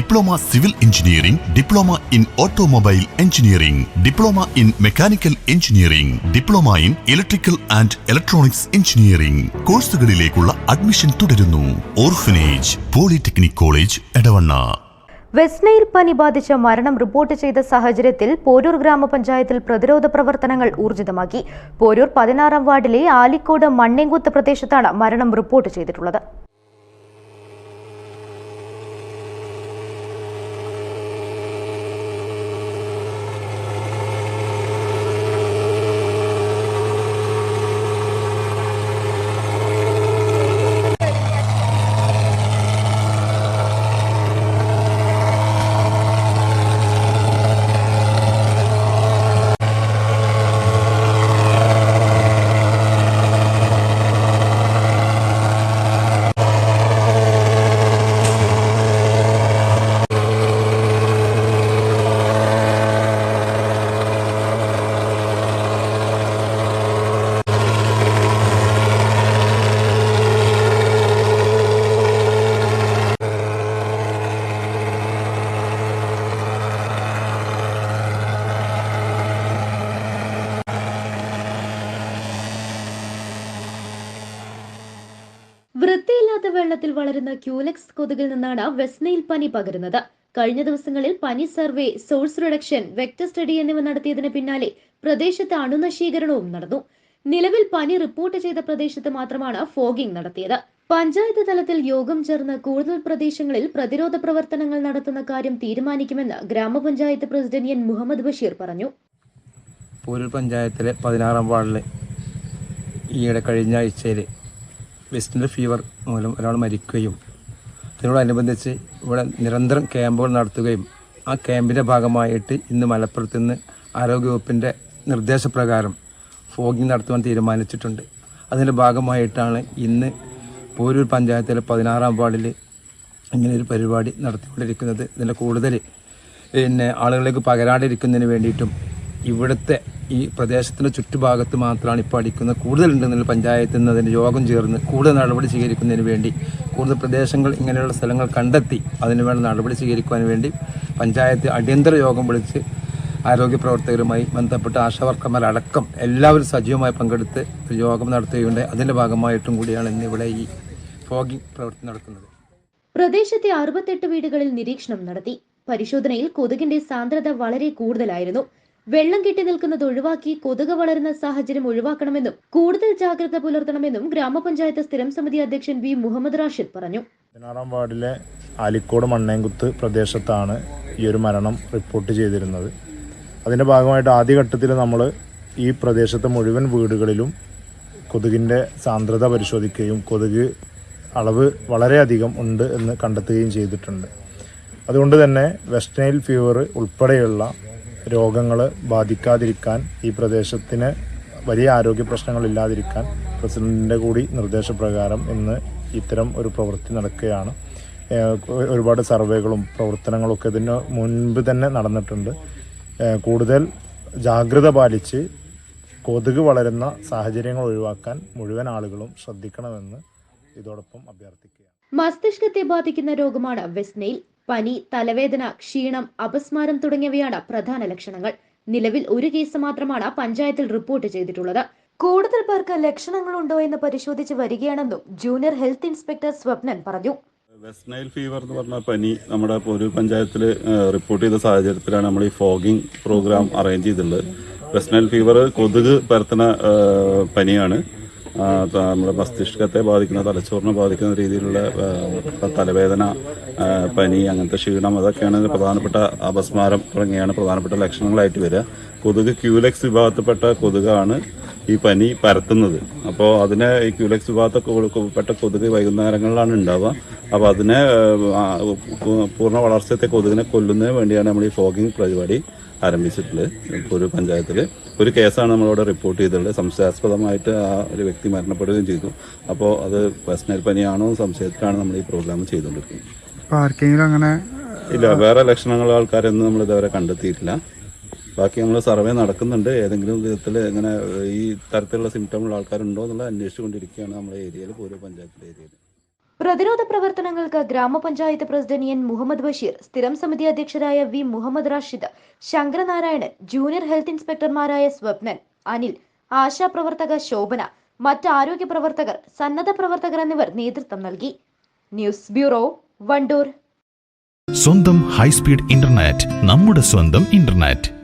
Diploma civil engineering diploma in automobile engineering diploma in mechanical engineering diploma in electrical and electronics engineering. കോഴ്സുകളിലേക്കുള്ള admission തുടരുന്നു. Orphanage polytechnic college Edavanna. West Nile പനി ബാധിച്ച മരണം report ചെയ്ത സാഹചര്യത്തിൽ പോരൂർ ഗ്രാമപഞ്ചായത്തിൽ പ്രതിരോധ പ്രവർത്തനങ്ങൾ ഊർജിതമാക്കി. പോരൂർ പതിനാറാം വാർഡിലെ ആലിക്കോട് മണ്ണേങ്കുത്ത് പ്രദേശത്താണ് മരണം റിപ്പോർട്ട് ചെയ്തിട്ടുള്ളത്. വൃത്തിയില്ലാത്ത വെള്ളത്തിൽ വളരുന്ന ക്യൂലെക്സ് കൊതുകിൽ നിന്നാണ് വെസ്നയിൽ പനി പകരുന്നത്. കഴിഞ്ഞ ദിവസങ്ങളിൽ പനി survey source reduction vector study എന്നിവ നടത്തിയതിന് പിന്നാലെ പ്രദേശത്ത് അണുനശീകരണവും നടന്നു. നിലവിൽ പനി റിപ്പോർട്ട് ചെയ്ത പ്രദേശത്ത് മാത്രമാണ് ഫോഗിംഗ് നടത്തിയത്. പഞ്ചായത്ത് തലത്തിൽ യോഗം ചേർന്ന് കൂടുതൽ പ്രദേശങ്ങളിൽ പ്രതിരോധ പ്രവർത്തനങ്ങൾ നടത്തുന്ന കാര്യം തീരുമാനിക്കുമെന്ന് ഗ്രാമപഞ്ചായത്ത് പ്രസിഡന്റ് എൻ. മുഹമ്മദ് ബഷീർ പറഞ്ഞു. പഞ്ചായത്തിലെ പതിനാറാം വാർഡിലെ ഈയിടെ കഴിഞ്ഞ ആഴ്ചയിൽ വെസ്റ്റിന്റെ ഫീവർ മൂലം ഒരാൾ മരിക്കുകയും അതിനോടനുബന്ധിച്ച് ഇവിടെ നിരന്തരം ക്യാമ്പുകൾ നടത്തുകയും ആ ക്യാമ്പിന്റെ ഭാഗമായിട്ട് ഇന്ന് മലപ്പുറത്ത് നിന്ന് ആരോഗ്യവകുപ്പിന്റെ നിർദ്ദേശപ്രകാരം ഫോഗിങ് നടത്തുവാൻ തീരുമാനിച്ചിട്ടുണ്ട്. അതിന്റെ ഭാഗമായിട്ടാണ് ഇന്ന് പോരൂർ പഞ്ചായത്തിലെ പതിനാറാം വാർഡിൽ ഇങ്ങനെ ഒരു പരിപാടി നടത്തിക്കൊണ്ടിരിക്കുന്നത്. ഇതിന്റെ കൂടുതൽ പിന്നെ ആളുകളിലേക്ക് പകരാണ്ടിരിക്കുന്നതിന് വേണ്ടിയിട്ടും ഇവിടുത്തെ ഈ പ്രദേശത്തിന്റെ ചുറ്റുഭാഗത്ത് മാത്രമാണ് ഇപ്പോൾ അടിക്കുന്നത് കൂടുതലുണ്ടെന്നുള്ള പഞ്ചായത്തിൽ നിന്ന് അതിന്റെ യോഗം ചേർന്ന് കൂടുതൽ നടപടി സ്വീകരിക്കുന്നതിന് വേണ്ടി കൂടുതൽ പ്രദേശങ്ങൾ ഇങ്ങനെയുള്ള സ്ഥലങ്ങൾ കണ്ടെത്തി അതിന് വേണ്ട നടപടി സ്വീകരിക്കുവാൻ വേണ്ടി പഞ്ചായത്ത് അടിയന്തര യോഗം വിളിച്ച് ആരോഗ്യ പ്രവർത്തകരുമായി ബന്ധപ്പെട്ട ആശാവർക്കന്മാരടക്കം എല്ലാവരും സജീവമായി പങ്കെടുത്ത് യോഗം നടത്തുകയുണ്ട് അതിന്റെ ഭാഗമായിട്ടും കൂടിയാണ് ഇന്ന് ഇവിടെ ഈ ഫോഗിംഗ് പ്രവൃത്തി നടക്കുന്നത്. പ്രദേശത്തെ അറുപത്തെട്ട് വീടുകളിൽ നിരീക്ഷണം നടത്തി. പരിശോധനയിൽ കൊതുകിന്റെ സാന്ദ്രത വളരെ കൂടുതലായിരുന്നു. വെള്ളം കെട്ടി നിൽക്കുന്നത് ഒഴിവാക്കി കൊതുക് വളരുന്ന സാഹചര്യം ഒഴിവാക്കണമെന്നും കൂടുതൽ ജാഗ്രത പുലർത്തണമെന്നും ഗ്രാമപഞ്ചായത്ത് സ്ഥിരം സമിതി അധ്യക്ഷൻ വി മുഹമ്മദ് റാഷിദ് പറഞ്ഞു. പതിനാറാം വാർഡിലെ ആലിക്കോട് മണ്ണേങ്കുത്ത് പ്രദേശത്താണ് ഈ ഒരു മരണം റിപ്പോർട്ട് ചെയ്തിരുന്നത്. അതിന്റെ ഭാഗമായിട്ട് ആദ്യഘട്ടത്തിൽ നമ്മൾ ഈ പ്രദേശത്തെ മുഴുവൻ വീടുകളിലും കൊതുകിന്റെ സാന്ദ്രത പരിശോധിക്കുകയും കൊതുക് അളവ് വളരെയധികം ഉണ്ട് എന്ന് കണ്ടെത്തുകയും ചെയ്തിട്ടുണ്ട്. അതുകൊണ്ട് തന്നെ വെസ്റ്റ് നൈൽ ഫീവർ ഉൾപ്പെടെയുള്ള രോഗങ്ങൾ ബാധിക്കാതിരിക്കാൻ ഈ പ്രദേശത്തിന് വലിയ ആരോഗ്യ പ്രശ്നങ്ങളില്ലാതിരിക്കാൻ പ്രസിഡന്റിന്റെ കൂടി നിർദ്ദേശപ്രകാരം ഇന്ന് ഇത്തരം ഒരു പ്രവൃത്തി നടക്കുകയാണ്. ഒരുപാട് സർവേകളും പ്രവർത്തനങ്ങളും ഒക്കെ ഇതിന് മുൻപ് തന്നെ നടന്നിട്ടുണ്ട്. കൂടുതൽ ജാഗ്രത പാലിച്ച് കൊതുക് വളരുന്ന സാഹചര്യങ്ങൾ ഒഴിവാക്കാൻ മുഴുവൻ ആളുകളും ശ്രദ്ധിക്കണമെന്ന് ഇതോടൊപ്പം അഭ്യർത്ഥിക്കുകയാണ്. മസ്തിഷ്കത്തെ ബാധിക്കുന്ന രോഗമാണ് വെസ്നെയിൽ പനി തലവേദന ക്ഷീണം അപസ്മാരം തുടങ്ങിയവയാണ് പ്രധാന ലക്ഷണങ്ങൾ. നിലവിൽ ഒരു കേസ് മാത്രമാണ് പഞ്ചായത്തിൽ റിപ്പോർട്ട് ചെയ്തിട്ടുള്ളത്. കൂടുതൽ പേർക്ക് ലക്ഷണങ്ങളുണ്ടോ എന്ന് പരിശോധിച്ച് വരികയാണെന്നും ജൂനിയർ ഹെൽത്ത് ഇൻസ്പെക്ടർ സ്വപ്നൻ പറഞ്ഞു. വെസ്റ്റ് നൈൽ ഫീവർ എന്ന് പറഞ്ഞ പനി നമ്മുടെ ഒരു പഞ്ചായത്തിൽ റിപ്പോർട്ട് ചെയ്ത സാഹചര്യത്തിലാണ് നമ്മൾ ഈ ഫോഗിംഗ് പ്രോഗ്രാം അറേഞ്ച് ചെയ്തിട്ടുള്ളത്. വെസ്റ്റ് നൈൽ ഫീവർ കൊതുക് പരത്തുന്ന പനിയാണ്. നമ്മുടെ മസ്തിഷ്കത്തെ ബാധിക്കുന്ന തലച്ചോറിനെ ബാധിക്കുന്ന രീതിയിലുള്ള തലവേദന പനി അങ്ങനത്തെ ക്ഷീണം അതൊക്കെയാണ് പ്രധാനപ്പെട്ട അപസ്മാരം തുടങ്ങിയാണ് പ്രധാനപ്പെട്ട ലക്ഷണങ്ങളായിട്ട് വരിക. കൊതുക് ക്യൂലെക്സ് വിഭാഗത്തിൽപ്പെട്ട കൊതുകാണ് ഈ പനി പരത്തുന്നത്. അപ്പോൾ അതിനെ ഈ ക്യൂലെക്സ് ഭാഗത്തൊക്കെ പെട്ട കൊതുക് വൈകുന്നേരങ്ങളിലാണ് ഉണ്ടാവുക. അപ്പോൾ അതിനെ പൂർണ വളർച്ചത്തെ കൊതുകിനെ കൊല്ലുന്നതിന് വേണ്ടിയാണ് നമ്മൾ ഈ ഫോഗിങ് പരിപാടി ആരംഭിച്ചിട്ടുള്ളത്. ഒരു പഞ്ചായത്തിൽ ഒരു കേസാണ് നമ്മളിവിടെ റിപ്പോർട്ട് ചെയ്തിട്ടുള്ളത്. സംശയാസ്പദമായിട്ട് ആ ഒരു വ്യക്തി മരണപ്പെടുകയും ചെയ്തു. അപ്പോൾ അത് പേഴ്സണൽ പനിയാണോ സംശയത്തിലാണ് നമ്മൾ ഈ പ്രോഗ്രാം ചെയ്തുകൊണ്ടിരിക്കുന്നത്. ആർക്കെങ്കിലും അങ്ങനെ ഇല്ല വേറെ ലക്ഷണങ്ങൾ ആൾക്കാരൊന്നും നമ്മൾ ഇതുവരെ കണ്ടെത്തിയിട്ടില്ല. ബാക്കി നമ്മൾ സർവേ നടക്കുന്നുണ്ട്. ഏതെങ്കിലും വിധത്തിൽ ഇങ്ങനെ ഈ തരത്തിലുള്ള സിംറ്റമുള്ള ആൾക്കാരുണ്ടോ എന്നുള്ളത് അന്വേഷിച്ചുകൊണ്ടിരിക്കുകയാണ് നമ്മുടെ ഏരിയയിൽ ഓരോ പഞ്ചായത്തിലെ ഏരിയയിൽ പ്രതിരോധ പ്രവർത്തനങ്ങൾക്ക് ഗ്രാമപഞ്ചായത്ത് പ്രസിഡന്റ് എൻ. മുഹമ്മദ് ബഷീർ സ്ഥിരം സമിതി അധ്യക്ഷരായ V. Muhammad Rashid Sankaranarayanan junior health ഇൻസ്പെക്ടർമാരായ Swapnan Anil ആശാ പ്രവർത്തക ശോഭന മറ്റ് ആരോഗ്യ പ്രവർത്തകർ സന്നദ്ധ പ്രവർത്തകർ എന്നിവർ നേതൃത്വം നൽകി. News bureau Wandoor. സ്വന്തം ഹൈസ്പീഡ് ഇന്റർനെറ്റ് നമ്മുടെ സ്വന്തം ഇന്റർനെറ്റ്.